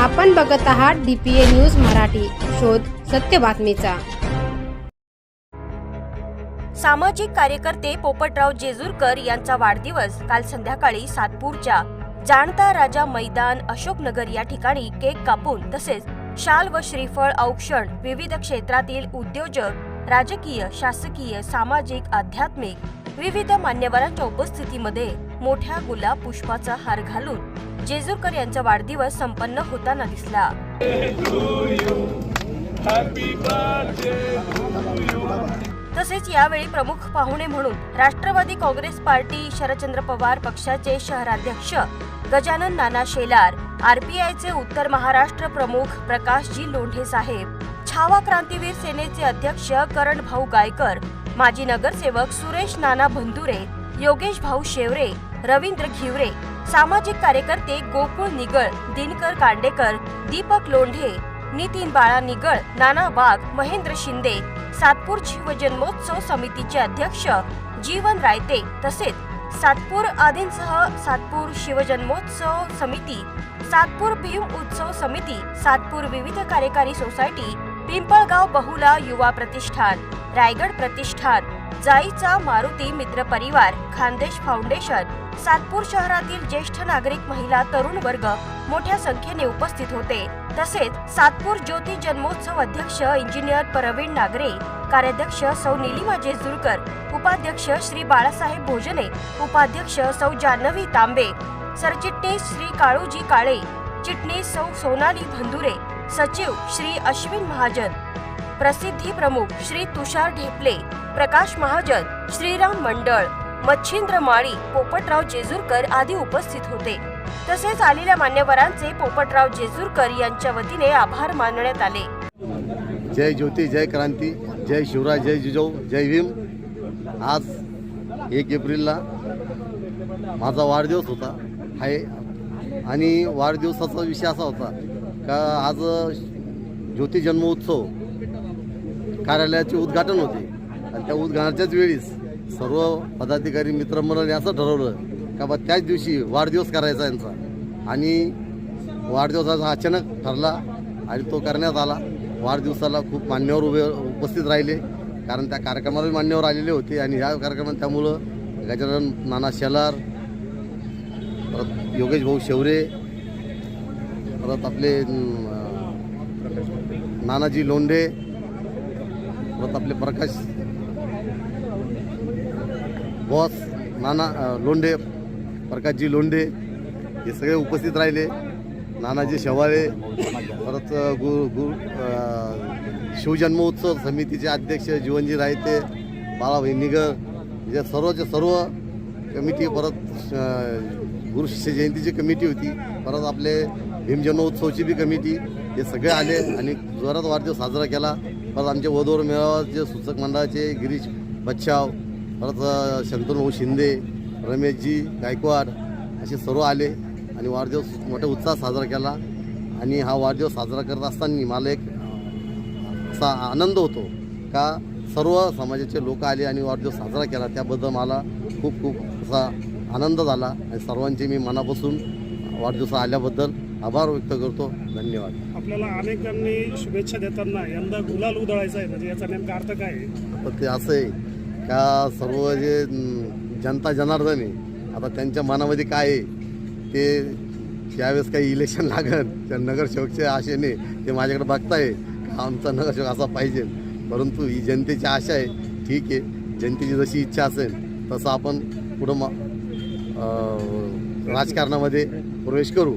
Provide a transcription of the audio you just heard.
आपण बघत आहात डीपीए न्यूज मराठी. शोध सत्य बातमीचा. सामाजिक कार्यकर्ते पोपटराव जेजूरकर यांचा वाढदिवस काल संध्याकाळी सातपूरच्या जाणता राजा मैदान अशोकनगर या ठिकाणी केक कापून तसेच शाल व श्रीफळ औक्षण विविध क्षेत्रातील उद्योजक राजकीय शासकीय सामाजिक आध्यात्मिक विविध मान्यवरांच्या उपस्थितीमध्ये मोठ्या गुलाब पुष्पाचा हार घालून जेजूरकर यांचा वाढदिवस संपन्न होताना दिसला. तसेच यावेळी प्रमुख पाहुणे म्हणून राष्ट्रवादी काँग्रेस पार्टी शरदचंद्र पवार पक्षाचे शहराध्यक्ष गजानन नाना शेलार आरपीआयचे उत्तर महाराष्ट्र प्रमुख प्रकाशजी लोंढे साहेब छावा क्रांतीवीर सेनेचे अध्यक्ष करण भाऊ गायकर माजी नगरसेवक सुरेश नाना भंदुरे योगेश भाऊ शेवरे रवींद्र घिवरे सामाजिक कार्यकर्ते गोकुळ निगळ दिनकर कांडेकर दीपक लोंढे नितीन बाळा निगळ नाना वाघ महेंद्र शिंदे सातपूर शिवजन्मोत्सव समितीचे अध्यक्ष जीवन रायते तसेच सातपूर आदींसह सातपूर शिवजन्मोत्सव समिती सातपूर भीम उत्सव समिती सातपूर विविध कार्यकारी सोसायटी पिंपळगाव बहुला युवा प्रतिष्ठान रायगड प्रतिष्ठान जाईचा मारुती मित्र परिवार खानदेश फाउंडेशन सातपूर शहरातील ज्येष्ठ नागरिक महिला तरुण वर्ग मोठ्या संख्येने उपस्थित होते. तसेच सातपूर ज्योती जन्मोत्सव अध्यक्ष इंजिनियर प्रवीण नागरे कार्याध्यक्ष सौ निलिमा जेजुरकर उपाध्यक्ष श्री बाळासाहेब भोजने उपाध्यक्ष सौ जान्हवी तांबे सरचिटणीस श्री काळूजी काळे चिटणीस सौ सोनाली भंदुरे सचिव श्री अश्विन महाजन प्रसिद्धी प्रमुख श्री तुषार ढेपले प्रकाश महाजन श्रीराम मंडळ मच्छिंद्र माळी पोपटराव जेजूरकर आदी उपस्थित होते. तसेच आलेल्या मान्यवरांचे पोपटराव जेजूरकर यांच्या वतीने आभार मानण्यात आले. जय ज्योती जय क्रांती जय शिवराय जय जिजाऊ जय भीम. आज एक एप्रिलला माझा वाढदिवस होता. आहे आणि वाढदिवसाचा विषय असा होता का आज ज्योती जन्मोत्सव कार्यालयाचे उद्घाटन होते. आणि त्या उद्घाटनाच्याच वेळीस सर्व पदाधिकारी मित्रमंडळाने असं ठरवलं का बा त्याच दिवशी वाढदिवस करायचा यांचा. आणि वाढदिवसाचा अचानक ठरला आणि तो करण्यात आला. वाढदिवसाला खूप मान्यवर उभे उपस्थित राहिले. कारण त्या कार्यक्रमाला मान्यवर आलेले होते आणि ह्या कार्यक्रमात त्यामुळं गजानन नाना शेलार परत योगेश भाऊ शेवरे परत आपले नानाजी लोंढे परत आपले प्रकाश. बॉस नाना लोंढे प्रकाशजी लोंढे हे सगळे उपस्थित राहिले. नानाजी शेवाळे परत गु गु शिवजन्मोत्सव समितीचे अध्यक्ष जीवनजी रायते बाळाभाई निगर या सर्वच्या सर्व कमिटी परत गुरु शिष्य जयंतीची कमिटी होती. परत आपले भीमजन्मोत्सवची बी कमिटी हे सगळे आले आणि जोरात वाढदिवस साजरा केला. परत आमचे वधूवर मेळावाचे सूचक मंडळाचे गिरीश बच्छाव परत शंतनुभाऊ शिंदे रमेशजी गायकवाड असे सर्व आले आणि वाढदिवस मोठ्या उत्साहात साजरा केला. आणि हा वाढदिवस साजरा करत असताना मला एक असा आनंद होतो का सर्व समाजाचे लोक आले आणि वाढदिवस साजरा केला. त्याबद्दल मला खूप खूप असा आनंद झाला आणि सर्वांचे मी मनापासून वाढदिवस आल्याबद्दल आभार व्यक्त करतो. धन्यवाद. आपल्याला अनेकांनी शुभेच्छा देताना यंदा गुलाल उधळायचा आहे. म्हणजे याचा नेमका अर्थ काय आहे? ते असं आहे का सर्व जे अं, जनता जनार्दन आहे आता त्यांच्या मनामध्ये काय आहे ते ज्यावेळेस काही इलेक्शन लागत त्या नगरसेवकच्या आशेने ते माझ्याकडे बघताय का आमचा नगरसेवक असा पाहिजे. परंतु ही जनतेची आशा आहे ठीक आहे जनतेची जशी इच्छा असेल तसं आपण पुढं म अं, राजकारणामध्ये प्रवेश करू.